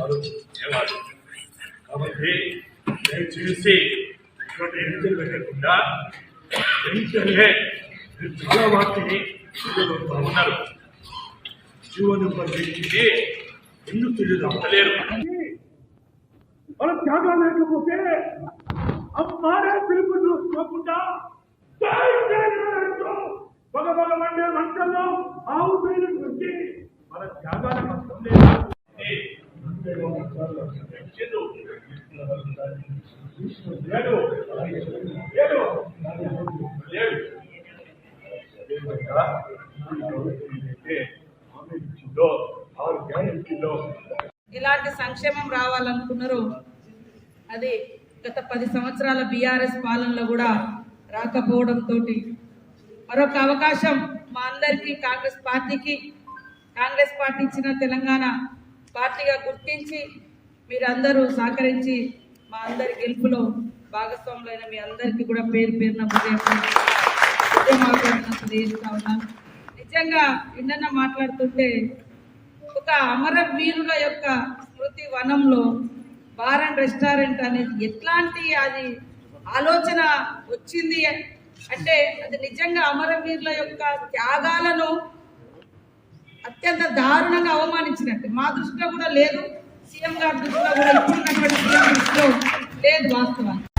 ఆలోచించేవాడు కాబట్టి దయచేసి ఇటువంటి ఎన్నికలు పెట్టకుండా ఎన్నికలే చాలా వాటిని ఉన్నారు. జీవన పరిస్థితికి ఎందుకు తెలియదు? అవ్వలేరు మనం త్యాగం లేకపోతే అమ్మారే పిలుపు చూసుకోకుండా జై మంటల్లో ఆవు పేరు వచ్చి మన త్యాగాలకు ఇలాంటి సంక్షేమం రావాలనుకున్నారు. అది గత పది సంవత్సరాల బీఆర్ఎస్ పాలనలో కూడా రాకపోవడంతో మరొక అవకాశం మా అందరికీ కాంగ్రెస్ పార్టీకి కాంగ్రెస్ పార్టీ ఇచ్చిన తెలంగాణ పార్టీగా గుర్తించి మీరందరూ సహకరించి మా అందరి గెలుపులో భాగస్వాములైన మీ అందరికీ కూడా పేరు పేరున తెలియజేస్తా నిజంగా నిన్న మాట్లాడుతుంటే ఒక అమర వీరుల యొక్క స్మృతి వనంలో బార్ అండ్ రెస్టారెంట్ అనేది ఎట్లాంటి అది ఆలోచన వచ్చింది అంటే అది నిజంగా అమరవీరుల యొక్క త్యాగాలను అత్యంత దారుణంగా అవమానించినట్టు. మా దృష్టిలో కూడా లేదు. సీఎం గారి దృష్టిలో కూడా ఇప్పుడు ఉన్నటువంటి సీఎం దృష్టిలో లేదు వాస్తవానికి